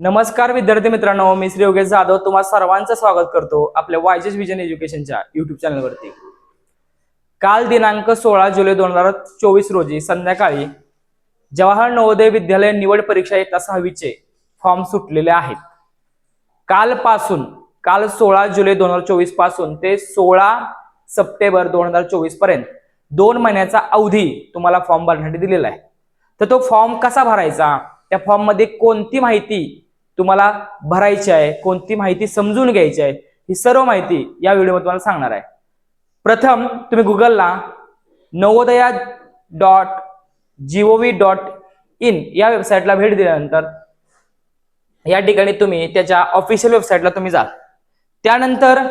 नमस्कार विद्यार्थी मित्रांनो मी श्री योगेश जाधव. तुम्हा सर्वांचं स्वागत करतो आपल्या वायजेस विजन एज्युकेशनच्या युट्यूब चॅनलवरती काल दिनांक सोळा जुलै दोन हजार चोवीस रोजी संध्याकाळी जवाहर नवोदय विद्यालय निवड परीक्षा येता सहावीचे फॉर्म सुटलेले आहेत. कालपासून काल सोळा जुलै दोन हजार चोवीसपासून ते सोळा सप्टेंबर दोन हजार चोवीसपर्यंत दोन महिन्याचा अवधी तुम्हाला फॉर्म भरण्यासाठी दिलेला आहे. तर तो फॉर्म कसा भरायचा? त्या फॉर्ममध्ये कोणती माहिती तुम्हाला भरायची आहे कोणती माहिती समजून घ्यायची आहे ही सर्व माहिती या व्हिडिओमध्ये तुम्हाला सांगणार आहे. प्रथम तुम्ही गुगलला Navodaya dot GOV dot in या वेबसाईटला भेट दिल्यानंतर या ठिकाणी तुम्ही त्याच्या ऑफिशियल वेबसाईटला तुम्ही जा. त्यानंतर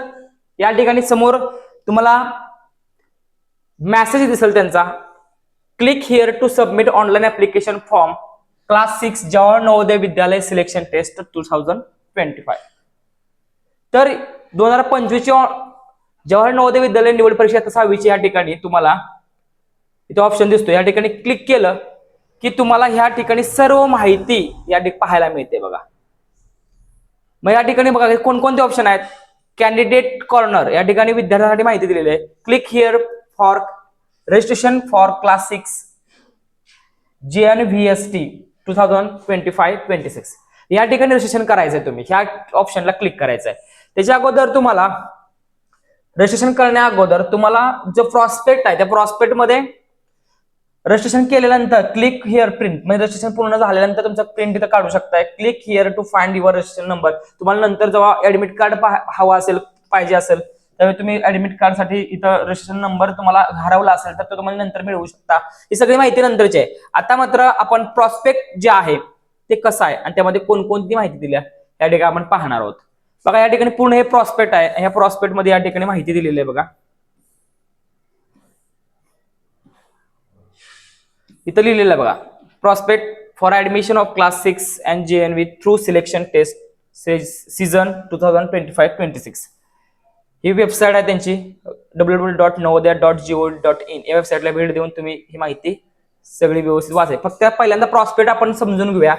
या ठिकाणी समोर तुम्हाला मेसेज दिसेल त्यांचा. Click here to submit online application form class six Jawahar Navodaya Vidyalaya selection test two thousand twenty five तर दोन हजार पंचवीसची जवाहर नवोदय विद्यालय निवड परीक्षा सहावीची या ठिकाणी तुम्हाला इथे ऑप्शन दिसतो. या ठिकाणी क्लिक केलं की तुम्हाला ह्या ठिकाणी सर्व माहिती या ठिकाणी पाहायला मिळते बघा. मग या ठिकाणी बघा कोणकोणते ऑप्शन आहेत? कॅन्डिडेट कॉर्नर या ठिकाणी विद्यार्थ्यांसाठी माहिती दिलेली आहे. Click here for registration for class six J N V S T two thousand twenty five twenty six या ठिकाणी रजिस्ट्रेशन करायचंय तुम्ही. ह्या ऑप्शनला क्लिक करायचंय. त्याच्या अगोदर तुम्हाला रजिस्ट्रेशन करण्या अगोदर तुम्हाला जो प्रॉस्पेक्ट आहे त्या प्रॉस्पेक्टमध्ये रजिस्ट्रेशन केल्यानंतर क्लिक हिअर प्रिंट म्हणजे रजिस्ट्रेशन पूर्ण झाल्यानंतर तुमचा प्रिंट इथं काढू शकताय. Click here to find your registration number तुम्हाला नंतर जेव्हा ऍडमिट कार्ड हवा असेल पाहिजे असेल त्यावेळी तुम्ही ऍडमिट कार्डसाठी इथं रजिस्ट्रेशन नंबर तुम्हाला हरवला असेल तर तो तुम्हाला नंतर मिळवू शकता. ही सगळी माहिती नंतरची आहे. आता मात्र आपण प्रॉस्पेक्ट जे आहे ते कसं आहे? आणि त्यामध्ये कोणकोणती माहिती दिली या ठिकाणी आपण पाहणार आहोत. बघा या ठिकाणी पूर्ण हे प्रॉस्पेक्ट आहे. ह्या प्रॉस्पेक्टमध्ये या ठिकाणी माहिती दिलेली आहे बघा. इथं लिहिलेलं आहे बघा. Prospect for admission of class six and J N with through selection test season two thousand twenty five twenty six he website आहे त्यांची W W dot Navodaya dot GO dot in या वेबसाईटला भेट देऊन तुम्ही ही माहिती सगळी व्यवस्थित वाचाय फक्त पहिल्यांदा प्रॉस्पेक्ट आपण समजून घेऊया.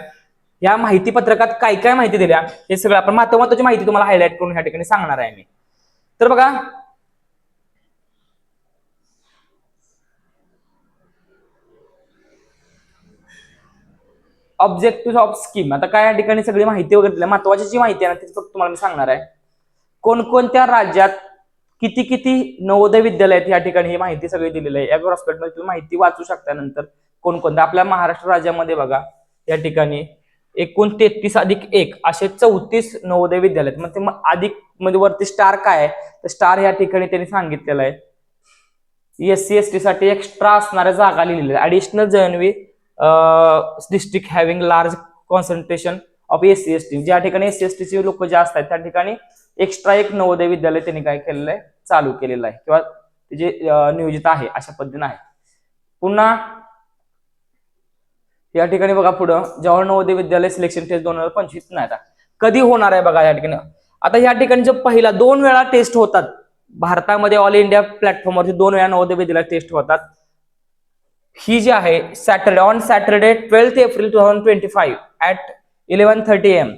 या माहिती पत्रकात काय काय माहिती दिल्या हे सगळं आपण महत्वाची माहिती तुम्हाला हायलाईट करून ह्या ठिकाणी सांगणार आहे मी. तर बघा ऑब्जेक्टिव्ह ऑफ स्कीम आता काय या ठिकाणी सगळी माहिती वगैरे दिली महत्वाची जी माहिती आहे ना ती फक्त तुम्हाला मी सांगणार आहे. कोणकोणत्या राज्यात किती किती नवोदय विद्यालय आहेत या ठिकाणी ही माहिती सगळी दिलेली आहे. या प्रॉस्पेक्टमध्ये तुम्ही माहिती वाचू शकता नंतर कोणकोणत्या. आपल्या महाराष्ट्र राज्यामध्ये बघा या ठिकाणी एकूण तेहतीस अधिक एक असे चौतीस नवोदय विद्यालय आहेत. मग ते मग अधिकमध्ये वरती स्टार काय आहे? तर स्टार या ठिकाणी त्यांनी सांगितलेलं आहे. एस सी एस टी साठी एक्स्ट्रा असणाऱ्या जागा लिहिलेल्या additional JNV district having large concentration of S C S T ज्या ठिकाणी एस सी एस टीचे लोक जे असतात त्या ठिकाणी एक्स्ट्रा एक नवोदय विद्यालय त्यांनी काय केलेलं आहे? चालू केलेलं आहे. किंवा जे नियोजित आहे अशा पद्धतीने आहे. पुन्हा या ठिकाणी बघा पुढं जवाहर नवोदय विद्यालय सिलेक्शन टेस्ट दोन हजार पंचवीस नाही आता. कधी होणार आहे बघा या ठिकाणी? आता या ठिकाणी जो पहिला दोन वेळा टेस्ट होतात. भारतामध्ये ऑल इंडिया प्लॅटफॉर्मवरती दोन वेळा नवोदय विद्यालय टेस्ट होतात. ही जी आहे Saturday on Saturday twelfth April two thousand twenty five at eleven thirty AM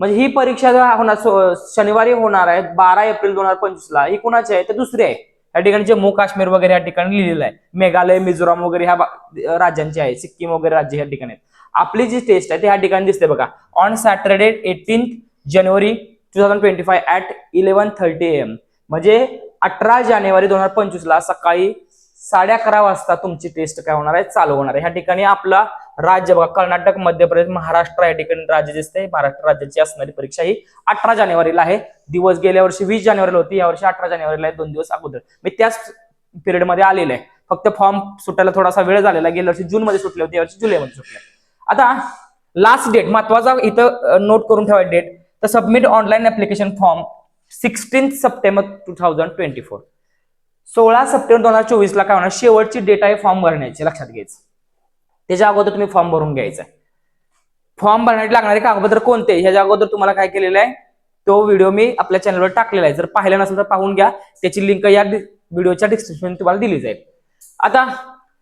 म्हणजे ही परीक्षा होणार शनिवारी होणार आहे बारा एप्रिल दोन हजार पंचवीस ला ही कुणाची आहे? तर दुसरी आहे. या ठिकाणी जम्मू काश्मीर वगैरे या ठिकाणी लिहिलेलं आहे. मेघालय मिझोराम वगैरे ह्या राज्यांची आहे सिक्कीम वगैरे राज्य या ठिकाणी आहेत. आपली जी टेस्ट आहे ती ह्या ठिकाणी दिसते बघा. On Saturday eighteen January two thousand twenty five at eleven thirty AM म्हणजे अठरा जानेवारी दोन हजार पंचवीस ला सकाळी साडे अकरा वाजता तुमची टेस्ट काय होणार आहे? चालू होणार आहे. ह्या ठिकाणी आपला राज्य बघा कर्नाटक मध्य प्रदेश महाराष्ट्र या ठिकाणी राज्य दिसते महाराष्ट्र राज्याची असणारी परीक्षा ही अठरा जानेवारीला आहे. दिवस गेल्या वर्षी वीस जानेवारीला होती यावर्षी अठरा जानेवारीला आहे दोन दिवस अगोदर. मी त्याच पिरियडमध्ये आलेलं आहे. फक्त फॉर्म सुटायला थोडासा वेळ झालेला गेल्या वर्षी जून मध्ये सुटले होते यावर्षी जुलैमध्ये सुटले. आता लास्ट डेट महत्त्वाचा इथं नोट करून ठेवा डेट तर submit online application form sixteen September two thousand twenty four सोळा सप्टेंबर दोन हजार चोवीसला काय होणार? शेवटची डेट आहे फॉर्म भरण्याची लक्षात घ्यायचं. त्याच्या अगोदर तुम्ही फॉर्म भरून घ्यायचा फॉर्म भरण्यासाठी लागणारे कागदपत्र कोणते? ह्याच्या अगोदर तुम्हाला काय केलेलं आहे? तो व्हिडिओ मी आपल्या चॅनलवर टाकलेला आहे. जर पाहिलं नसेल तर पाहून घ्या. त्याची लिंक या व्हिडिओच्या डिस्क्रिप्शन तुम्हाला दिली जाईल. आता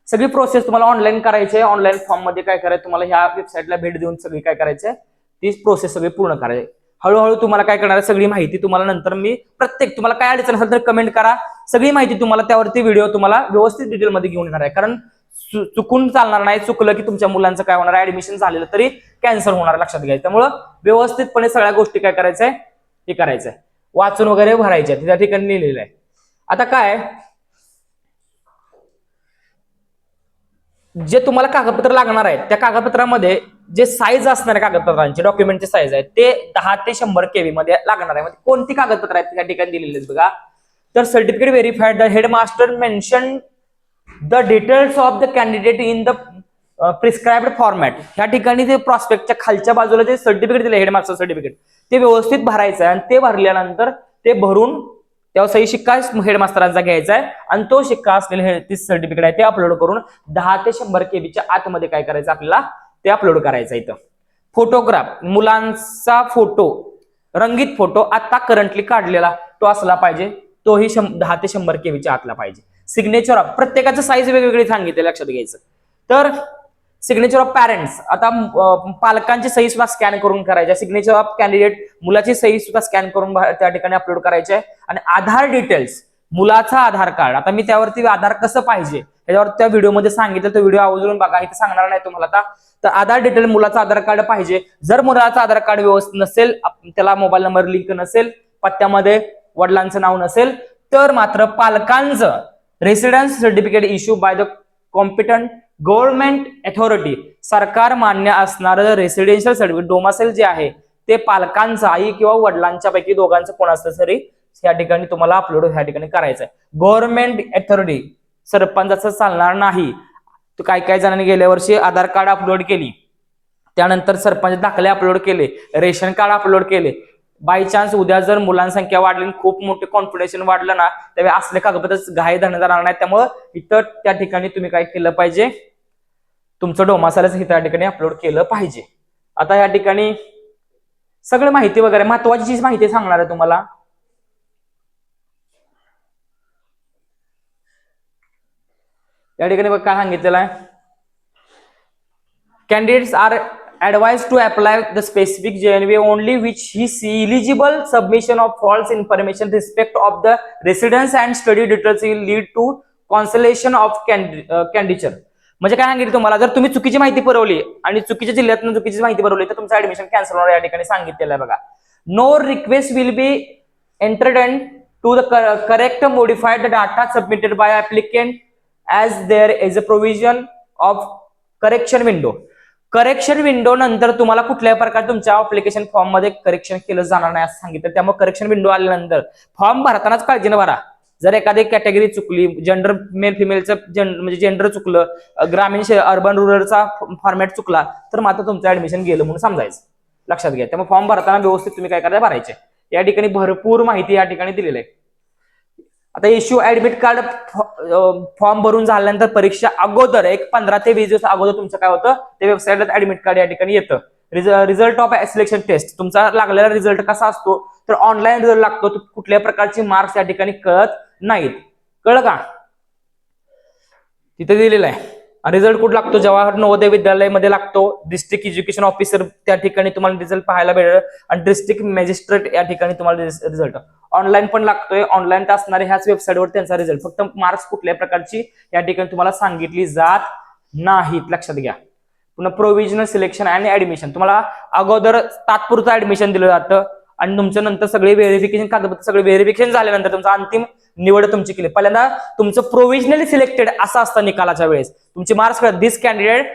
सगळी प्रोसेस तुम्हाला ऑनलाईन करायची आहे. ऑनलाईन फॉर्ममध्ये काय करायचं? तुम्हाला ह्या वेबसाईटला भेट देऊन सगळी काय करायचं ती प्रोसेस सगळी पूर्ण करायची हळूहळू तुम्हाला काय करणार आहे? सगळी माहिती तुम्हाला नंतर मी प्रत्येक तुम्हाला काय अडचण असेल तर कमेंट करा. सगळी माहिती तुम्हाला त्यावरती व्हिडिओ तुम्हाला व्यवस्थित डिटेलमध्ये घेऊन येणार आहे. कारण चुकून चालणार नाही चुकलं की तुमच्या मुलांचं काय होणार ऍडमिशन झालेलं तरी कॅन्सल होणार लक्षात घ्यायचं त्यामुळं व्यवस्थितपणे सगळ्या गोष्टी काय करायचंय? हे करायचंय. वाचून वगैरे भरायच्या त्या ठिकाणी लिहिलेलं आहे. आता काय? जे तुम्हाला कागदपत्र लागणार आहेत त्या कागदपत्रामध्ये जे साईज असणार आहे कागदपत्रांचे डॉक्युमेंटचे साईज आहे ते दहा ते शंभर केवी मध्ये लागणार आहे. म्हणजे कोणती कागदपत्र आहेत त्या ठिकाणी दिलेली आहेत बघा. तर certificate verified the headmaster mention the details of the candidate in the prescribed format ह्या ठिकाणी ते प्रॉस्पेक्टच्या खालच्या बाजूला जे सर्टिफिकेट दिलं हेडमास्टर सर्टिफिकेट ते व्यवस्थित भरायचं आहे. आणि ते भरल्यानंतर ते भरून त्यावर सही शिक्का हेडमास्तरांचा घ्यायचा आहे. आणि तो शिक्का असलेले हे ते सर्टिफिकेट आहे ते अपलोड करून दहा ते शंभर केबीच्या आतमध्ये काय करायचं आपल्याला? ते अपलोड करायचं इथं. फोटोग्राफ मुलांचा फोटो रंगीत फोटो आता करंटली काढलेला तो असला पाहिजे. तोही शं- दहा ते शंभर केबीच्या आतला पाहिजे. सिग्नेचर ऑफ प्रत्येकाचं साईज वेगवेगळी सांगितले लक्षात घ्यायचं. तर सिग्नेचर ऑफ पॅरेंट्स आता पालकांची सही सुद्धा स्कॅन करून करायच्या सिग्नेचर ऑफ कॅन्डिडेट मुलाची सही सुद्धा स्कॅन करून त्या ठिकाणी अपलोड करायचे आणि आधार डिटेल्स मुलाचा आधार कार्ड आता मी त्यावरती आधार कसं पाहिजे? त्याच्यावर त्या व्हिडिओमध्ये सांगितलं तो व्हिडिओ आवर्जून बघा. इथे सांगणार नाही तुम्हाला आता. तर आधार डिटेल मुलाचं आधार कार्ड पाहिजे. जर मुलाचं आधार कार्ड व्यवस्थित नसेल त्याला मोबाईल नंबर लिंक नसेल पत्त्यामध्ये वडिलांचं नाव नसेल तर मात्र पालकांचं residence certificate issue by the competent government authority सरकार मान्य असणारं रेसिडेन्शियल सर्टिफिकेट डोमासेल जे आहे ते पालकांचं आई किंवा वडिलांच्या पैकी दोघांचं कोण असलं तरी या ठिकाणी तुम्हाला अपलोड ह्या ठिकाणी करायचं आहे गव्हर्नमेंट अथॉरिटी सरपंचाचं चालणार नाही. काय काय जणांनी गेल्या वर्षी आधार कार्ड अपलोड केली. त्यानंतर सरपंच दाखले अपलोड केले रेशन कार्ड अपलोड केले. बाय चान्स उद्या जर मुलांसंख्या वाढली आणि खूप मोठे कॉन्फिडेशन वाढलं ना त्यावेळी असले कागदपत्र घाई धरण्यात जाणार नाही त्यामुळं इथं त्या ठिकाणी तुम्ही काय केलं पाहिजे? तुमचं डोमासालाच इथं त्या ठिकाणी अपलोड केलं पाहिजे. आता या ठिकाणी सगळं माहिती वगैरे महत्वाची जी माहिती सांगणार आहे तुम्हाला. या ठिकाणी बघ काय सांगितलेलं आहे. Candidates are advised to apply the specific JNVA only which is eligible submission of false information respect of the residence and study details will lead to cancellation of candidature म्हणजे काय सांगितलं तुम्हाला जर तुम्ही चुकीची माहिती पुरवली आणि चुकीच्या जिल्ह्यातून चुकीची माहिती पुरवली तर तुमचं ऍडमिशन कॅन्सल होणार या ठिकाणी सांगितलेलं बघा no request will be entertain to the correct modified data submitted by applicant as there is a provision of correction window correction window नंतर तुम्हाला कुठल्याही प्रकारे तुमच्या अप्लिकेशन फॉर्ममध्ये करेक्शन केलं जाणार नाही असं सांगितलं. त्यामुळे करेक्शन विंडो आल्यानंतर फॉर्म भरतानाच काळजीनं भरा. जर एखादी कॅटेगरी चुकली जेंडर मेल फिमेलचं म्हणजे जेंडर चुकलं ग्रामीण अर्बन रुरलचा फॉर्मॅट चुकला तर मात्र तुमचं ऍडमिशन गेलं म्हणून समजायचं. लक्षात घ्या. त्यामुळे फॉर्म भरताना व्यवस्थित तुम्ही काय करायला भरायचे. या ठिकाणी भरपूर माहिती या ठिकाणी दिलेली आहे. आता इश्यू ऍडमिट कार्ड फॉर्म भरून झाल्यानंतर परीक्षा अगोदर एक पंधरा ते वीस दिवस अगोदर तुमचं काय होतं? ते वेबसाईटला ऍडमिट कार्ड या ठिकाणी येतं. रिझल्ट ऑफ सिलेक्शन टेस्ट तुमचा लागलेला रिझल्ट कसा असतो? तर ऑनलाईन रिझल्ट लागतो. कुठल्या प्रकारचे मार्क्स या ठिकाणी कळत नाहीत. कळलं का? तिथे दिलेलं आहे. रिझल्ट कुठं लागतो? जवाहर नवोदय विद्यालयामध्ये लागतो. डिस्ट्रिक्ट एज्युकेशन ऑफिसर त्या ठिकाणी तुम्हाला रिझल्ट पाहायला भेटेल आणि डिस्ट्रिक्ट मॅजिस्ट्रेट या ठिकाणी तुम्हाला रिझल्ट ऑनलाईन पण लागतोय. ऑनलाईन तर असणारे ह्याच वेबसाईटवर त्यांचा रिझल्ट फक्त मार्क्स कुठल्या प्रकारची या ठिकाणी तुम्हाला सांगितली जात नाहीत. लक्षात घ्या. पुन्हा प्रोव्हिजनल सिलेक्शन आणि ऍडमिशन तुम्हाला अगोदर तात्पुरतं ऍडमिशन दिलं जातं. आणि तुमच्या नंतर सगळे व्हेरिफिकेशन कागदपत्र सगळे व्हेरिफिकेशन झाल्यानंतर तुमचं अंतिम निवड तुमची केली. पहिल्यांदा तुमचं प्रोव्हिजनली सिलेक्टेड असं असतं निकालाच्या वेळेस. तुमचे marks this candidate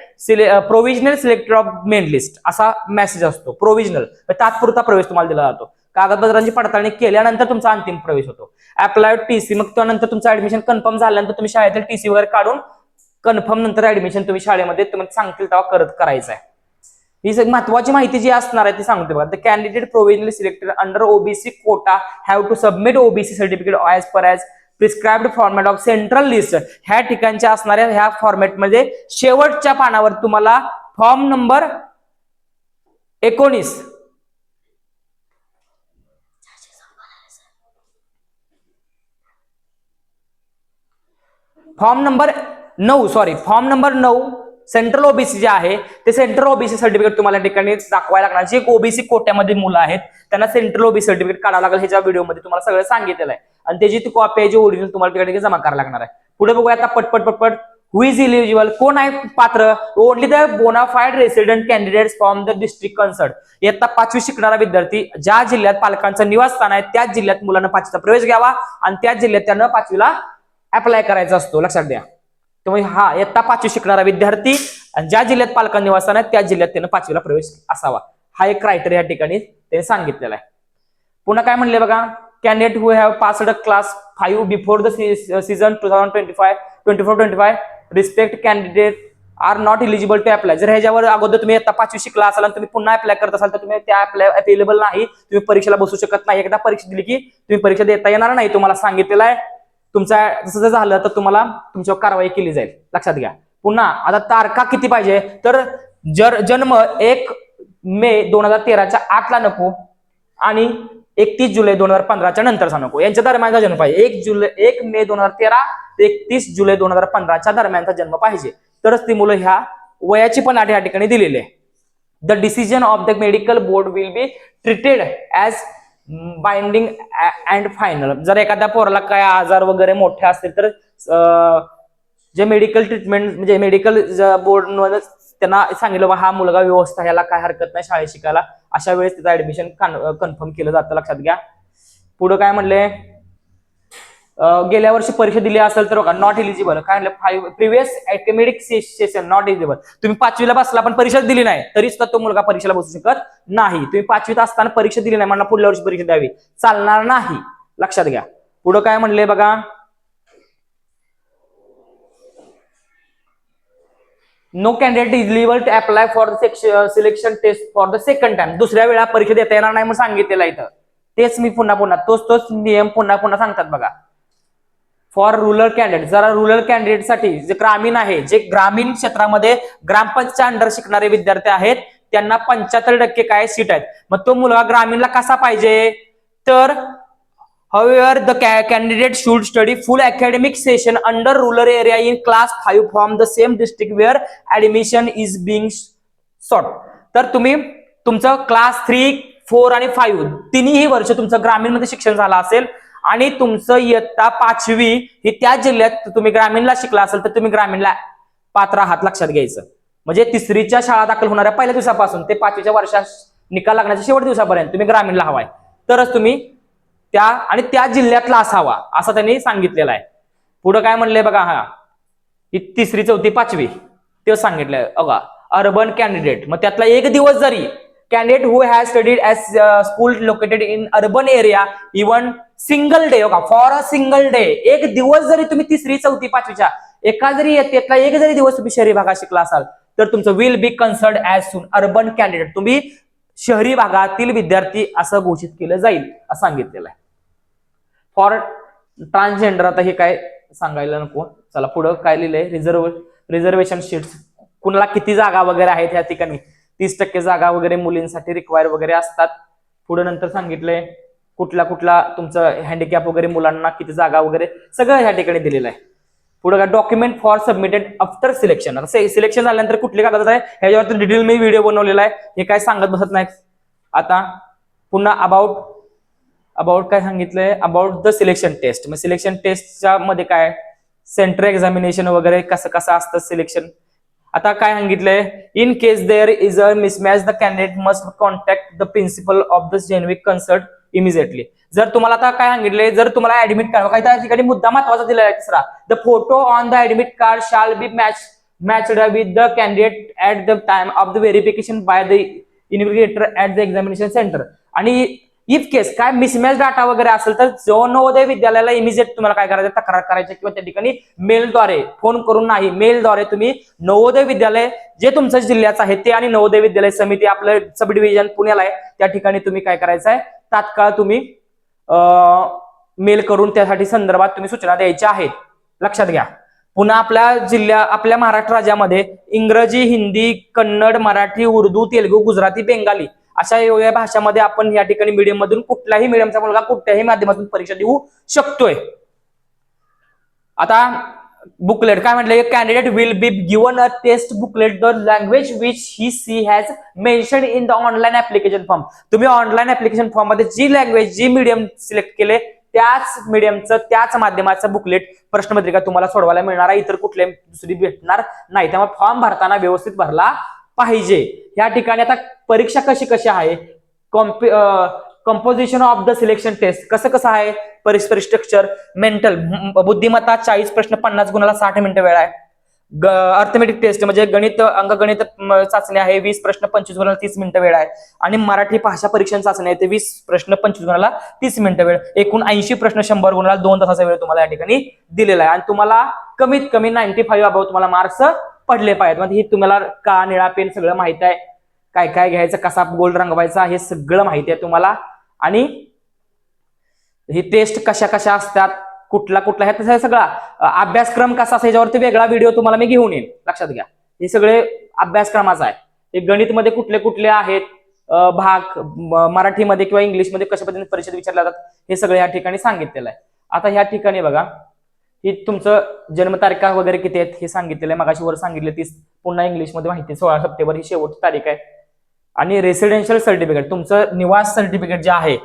provisional selected of main list असा मेसेज असतो. प्रोव्हिजनल तात्पुरता प्रवेश तुम्हाला दिला जातो. कागदपत्रांची पडताळणी केल्यानंतर तुमचा अंतिम प्रवेश होतो. अप्लाइड टीसी मग त्यानंतर तुमचं ऍडमिशन कन्फर्म झाल्यानंतर तुम्ही शाळेतील टीसी वगैरे काढून कन्फर्म नंतर ऍडमिशन तुम्ही शाळेमध्ये तुम्हाला सांगतील तेव्हा करत करायचं आहे ही सगळी महत्वाची माहिती जी असणार आहे ती सांगते बघा. The candidate provisionally selected under OBC quota have to submit OBC certificate as per as prescribed format of central list ह्या ठिकाणच्या असणाऱ्या ह्या फॉर्मॅटमध्ये शेवटच्या पानावर तुम्हाला फॉर्म नंबर एकोणीस. फॉर्म नंबर नऊ सॉरी फॉर्म नंबर नऊ सेंट्रल ओबीसी जे आहे ते सेंट्रल ओबीसी सर्टिफिकेट तुम्हाला ठिकाणी दाखवायला लागणार. जे ओबीसी कोट्यामध्ये मुलं आहेत त्यांना सेंट्रल ओबीसी सर्टिफिकेट काढावं लागेल. ह्याच्या व्हिडिओमध्ये तुम्हाला सगळं सांगितलेलं आहे. आणि त्याची ती कॉपी आहे जी ओरिजिनल तुम्हाला ठिकाणी जमा करायला लागणार आहे. पुढे बघूया आता पटपट पटपट. हु इज इलिजिबल कोण आहे पात्र? Only the bonafide resident candidate from the district concerned इयत्ता पाचवी शिकणारा विद्यार्थी ज्या जिल्ह्यात पालकांचं निवासस्थान आहे त्याच जिल्ह्यात मुलांना पाचवीचा प्रवेश घ्यावा. आणि त्याच जिल्ह्यात त्यांना पाचवीला अप्लाय करायचा असतो. लक्षात द्या त्यामुळे हा इयत्ता पाचवी शिकणारा विद्यार्थी ज्या जिल्ह्यात पालकांचं निवासस्थान आहे त्या जिल्ह्यात त्यानं पाचवीला प्रवेश असावा. हा एक क्रायटेरिया या ठिकाणी त्यांनी सांगितलेला आहे. पुन्हा काय म्हणले बघा? Candidate who have passed class five before the season two thousand twenty five twenty four twenty five respect candidate are not eligible to apply जर ह्याच्यावर अगोदर तुम्ही आता पाचवी शिकला असाल आणि तुम्ही पुन्हा अप्लाय करत असाल तर तुम्ही त्या अप्लाय अवेलेबल नाही. तुम्ही परीक्षेला बसू शकत नाही. एकदा परीक्षा दिली की तुम्ही परीक्षा देता येणार नाही तुम्हाला सांगितलेलं आहे. तुमचा जसं जर झालं तर तुम्हाला तुमच्यावर कारवाई केली जाईल. लक्षात घ्या. पुन्हा आता तारखा किती पाहिजे? तर जर जन्म एक मे दोन हजार तेराच्या आठला नको आणि एकतीस जुलै दोन हजार पंधराच्या नंतरचा नको. यांच्या दरम्यानचा जन्म पाहिजे. एक जुलै एक मे दोन हजार तेरा ते एकतीस जुलै दोन हजार पंधराच्या दरम्यानचा जन्म पाहिजे. तरच ती मुलं ह्या वयाची पण आठ या ठिकाणी दिलेली आहे. The decision of the medical board will be treated as binding and final जर एखाद्या पोराला काय आजार वगैरे मोठे असतील तर जे मेडिकल ट्रीटमेंट म्हणजे मेडिकल बोर्ड त्यांना सांगितलं बा हा मुलगा व्यवस्था ह्याला काय हरकत नाही शाळेत शिकायला. अशा वेळेस त्याचं ऍडमिशन कन्फर्म केलं जातं. लक्षात घ्या. पुढे काय म्हणले? गेल्या वर्षी परीक्षा दिली असेल तर बघा नॉट इलिजिबल काय म्हणलं? Five previous academic session not eligible तुम्ही पाचवीला बसला पण परीक्षा दिली नाही तरी सुद्धा तो मुलगा परीक्षेला बसू शकत नाही. तुम्ही पाचवीत असताना परीक्षा दिली नाही म्हणला पुढल्या वर्षी परीक्षा द्यावी. चालणार नाही. लक्षात घ्या. पुढं काय म्हणले बघा? No candidate is liable to apply for the selection test for the second time दुसऱ्या वेळा परीक्षा देता येणार नाही म्हणून सांगितलेला इथं. तेच मी पुन्हा पुन्हा तोच तोच नियम पुन्हा पुन्हा सांगतात बघा. For rural candidate. जरा रुरल कॅन्डिडेटसाठी जे ग्रामीण आहे जे ग्रामीण क्षेत्रामध्ये ग्रामपंचायतच्या अंडर शिकणारे विद्यार्थी आहेत त्यांना पंच्याहत्तर टक्के काय सीट आहेत. मग तो मुलगा ग्रामीणला कसा पाहिजे? तर where the candidate should study full academic session under rural area in class five from the same district where admission is being sought तर तुम्ही तुमचं क्लास थ्री फोर आणि फाईव्ह तिन्ही वर्ष तुमचं ग्रामीणमध्ये शिक्षण झालं असेल आणि तुमचं इयत्ता पाचवी ही त्या जिल्ह्यात तुम्ही ग्रामीणला शिकला असेल तर तुम्ही ग्रामीणला पात्र आहात लक्षात घ्यायचं. म्हणजे तिसरीच्या शाळा दाखल होणाऱ्या पहिल्या दिवसापासून ते पाचवीच्या वर्षा निकाल लागण्याच्या शेवट दिवसापर्यंत तुम्ही ग्रामीणला हवाय. तरच तुम्ही त्या आणि त्या जिल्ह्यातला असावा असं त्यांनी सांगितलेलं आहे. पुढं काय म्हणलंय बघा हा. ही तिसरी चौथी पाचवी. ते सांगितलंय. अगा अर्बन कॅन्डिडेट मग त्यातला एक दिवस जरी candidate who has studied a school located in urban area even single day बघा फॉर अ सिंगल डे एक दिवस जरी तुम्ही तिसरी चौथी पाचवीच्या एका जरी येतेतला एक जरी दिवस तुम्ही शहरी भागात शिकला असाल तर तुमचं will be considered as soon urban candidate तुम्ही शहरी भागातील विद्यार्थी असं घोषित केलं जाईल असं सांगितलेलं आहे. फॉर ट्रान्सजेंडर आता हे काय सांगायला नको. चला पुढं काय लिहिलंय? रिझर्व रिझर्वेशन शीट्स कुणाला किती जागा वगैरे आहेत या ठिकाणी? तीस टक्के जागा वगैरे मुलींसाठी रिक्वायर वगैरे असतात. पुढे नंतर सांगितलंय कुठला कुठला तुमचं हँडिकॅप वगैरे मुलांना किती जागा वगैरे सगळं ह्या ठिकाणी दिलेलं आहे. पुढे काय document for submitted after selection आता सिलेक्शन झाल्यानंतर कुठले कागद आहे ह्याच्यावरती डिटेल मी व्हिडिओ बनवलेला आहे. हे काय सांगत बसत नाही आता पुन्हा अबाउट अबाउट काय सांगितलंय? अबाउट द सिलेक्शन टेस्ट मग सिलेक्शन टेस्टच्या मध्ये काय? सेंटर एक्झामिनेशन वगैरे कसं कसं असतं सिलेक्शन आता काय सांगितलंय? In case there is a mismatch the candidate must contact the principal of the JNV concerned immediately जर तुम्हाला आता काय सांगितले जर तुम्हाला ऍडमिट कार्ड काही त्या ठिकाणी मुद्दा महत्त्वाचा दिला आहे तिसरा. The photo on the admit card shall be match matched with the candidate at the time of the verification by the invigilator at the examination centre आणि इफ केस काय मिसमॅच डाटा वगैरे असेल तर जो नवोदय विद्यालयाला इमिजिएट तुम्हाला काय करायचं? तक्रार करायची किंवा त्या ठिकाणी मेलद्वारे फोन करून नाही मेलद्वारे तुम्ही नवोदय विद्यालय जे तुमच्या जिल्ह्याचं आहे ते आणि नवोदय विद्यालय समिती आपलं सब डिव्हिजन पुण्याला आहे त्या ठिकाणी तुम्ही काय करायचं आहे? तात्काळ तुम्ही मेल करून त्यासाठी संदर्भात तुम्ही सूचना द्यायच्या आहेत लक्षात घ्या. पुन्हा आपल्या जिल्ह्या आपल्या महाराष्ट्र राज्यामध्ये इंग्रजी हिंदी कन्नड मराठी उर्दू तेलुगू गुजराती बेंगाली अशा वेगवेगळ्या भाषामध्ये आपण या ठिकाणी मीडियम मधून कुठल्याही मीडियमचा मुलगा कुठल्याही माध्यमातून परीक्षा देऊ शकतोय. आता बुकलेट काय म्हटलं? Candidate will be given a test booklet the language which he she has mention in the online application form तुम्ही ऑनलाईन ऍप्लिकेशन फॉर्ममध्ये जी लँग्वेज जी मीडियम सिलेक्ट केले त्याच मीडियमचं त्याच माध्यमाचं बुकलेट प्रश्नपत्रिका तुम्हाला सोडवायला मिळणार आहे. इतर कुठल्याही दुसरी भेटणार नाही. त्यामुळे फॉर्म भरताना व्यवस्थित भरला पाहिजे. या ठिकाणी आता परीक्षा कशी कशी आहे? Composition of the selection test कसं कसं आहे? परिस्पर स्ट्रक्चर मेंटल बुद्धिमत्ता चाळीस प्रश्न पन्नास गुणाला साठ मिनिटं वेळ आहे. अर्थमेटिक टेस्ट म्हणजे गणित अंकगणित चाचणी आहे वीस प्रश्न पंचवीस गुणाला तीस मिनिटं वेळ आहे. आणि मराठी भाषा परीक्षण चाचणी आहे ते वीस प्रश्न पंचवीस गुणाला तीस मिनिटं वेळ. एकूण ऐंशी प्रश्न शंभर गुणाला दोन तासाचा वेळ तुम्हाला या ठिकाणी दिलेला आहे. आणि तुम्हाला कमीत कमी नाईन्टी फाईव्ह अबाव तुम्हाला मार्क्स पडले पाहिजेत. म्हणजे हे तुम्हाला का निळा पेन सगळं माहीत आहे? काय काय घ्यायचं? कसा गोल रंगवायचा? हे सगळं माहिती आहे तुम्हाला. आणि हे टेस्ट कशा कशा असतात? कुठला कुठला? ह्या सगळा. अभ्यासक्रम कसा असा याच्यावरती वेगळा व्हिडिओ तुम्हाला मी घेऊन येईन. लक्षात घ्या. हे सगळे अभ्यासक्रमाचा आहे. हे गणित मध्ये कुठले कुठले आहेत? भाग मराठीमध्ये किंवा इंग्लिशमध्ये कशा पद्धतीने परीक्षेत विचारले जातात? हे सगळे या ठिकाणी सांगितलेलं आहे. आता ह्या ठिकाणी बघा. की तुमचं जन्मतारखा वगैरे किती आहेत हे सांगितलेलं आहे. मगाशी वर सांगितलं तीस पुन्हा इंग्लिशमध्ये माहिती आहे. सोळा सप्टेंबर ही शेवटची तारीख आहे. आणि रेसिडेन्शियल सर्टिफिकेट तुमचं निवास सर्टिफिकेट जे आहे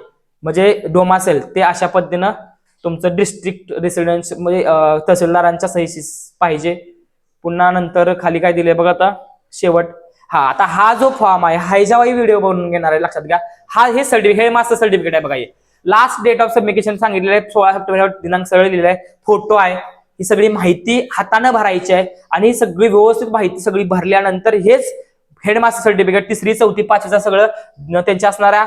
म्हणजे डोमासेल ते अशा पद्धतीनं तुमचं डिस्ट्रिक्ट रेसिडेन्स म्हणजे तहसीलदारांच्या सहीशी पाहिजे. पुन्हा नंतर खाली काय दिले बघा आता शेवट. हा आता हा जो फॉर्म आहे ह्याच्यावरही व्हिडिओ बनवून घेणार आहे लक्षात घ्या. हा हे सर्टिफिकेट हे मास्टर सर्टिफिकेट आहे बघा हे. लास्ट डेट ऑफ सबमिशन सांगितलेलं आहे सोळा सप्टेंबर दिनांक सगळं दिलेलं आहे. फोटो आहे. ही सगळी माहिती हातानं भरायची आहे आणि ही सगळी व्यवस्थित माहिती सगळी भरल्यानंतर हेच हेडमास्टर सर्टिफिकेट तिसरी चौथी पाचवीचा सगळं त्यांच्या असणाऱ्या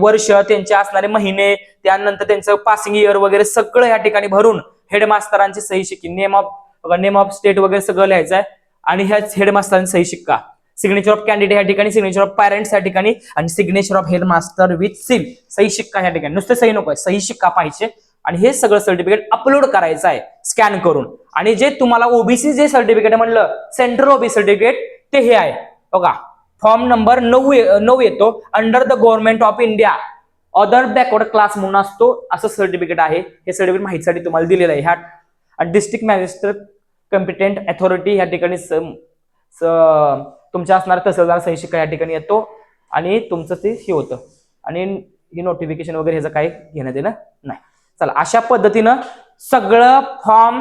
वर्ष त्यांचे असणारे महिने त्यानंतर त्यांचं पासिंग इयर वगैरे सगळं या ठिकाणी भरून हेडमास्तरांची सही शिक्की. Name of name of state वगैरे सगळं लिहायचं आहे. आणि ह्याच हेडमास्तरांची सही शिक्का. सिग्नेचर ऑफ कॅन्डिडेट या ठिकाणी सिग्नेचर ऑफ पॅरेंट्स या ठिकाणी आणि signature of headmaster with seal सही शिक्का या ठिकाणी. नुसतं सही नको सही शिक्का पाहिजे. आणि हे सगळं सर्टिफिकेट अपलोड करायचं आहे. स्कॅन करून. आणि जे तुम्हाला ओबीसी जे सर्टिफिकेट म्हणलं सेंट्रल ओबीसी सर्टिफिकेट ते हे आहे. बघा. फॉर्म नंबर नऊ नऊ येतो. Under the government of India other backward class म्हणून असतो. असं सर्टिफिकेट आहे. हे सर्टिफिकेट माहितीसाठी तुम्हाला दिलेलं आहे. ह्या आणि डिस्ट्रिक्ट मॅजिस्ट्रेट कॉम्पिटेंट अथॉरिटी ह्या ठिकाणी तुमच्या असणार तहसीलदार सही शिक्का या ठिकाणी येतो आणि तुमचं ते हे होतं. आणि ही नोटिफिकेशन वगैरे ह्याचं काही घेणं देणं नाही. चला अशा पद्धतीनं सगळं फॉर्म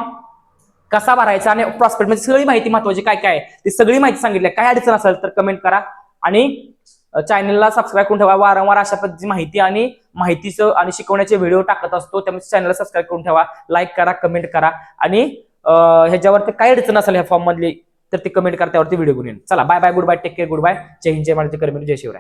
कसा भरायचा आणि प्रॉस्पेक्ट म्हणजे सगळी माहिती महत्वाची काय काय आहे ती सगळी माहिती सांगितली आहे. काय अडचण असेल तर कमेंट करा आणि चॅनलला सबस्क्राईब करून ठेवा. वारंवार अशा पद्धतीची माहिती आणि माहितीचं आणि शिकवण्याचे व्हिडिओ टाकत असतो त्यामुळे चॅनलला सबस्क्राईब करून ठेवा. लाईक करा कमेंट करा आणि ह्याच्यावरती काय अडचण असेल ह्या फॉर्म मधली तर ती कमेंट करता त्यावरती व्हिडिओ घेऊन चला bye bye goodbye take care goodbye जय हिंद जय महाराज जय कर्मवीर, जय शिवराय.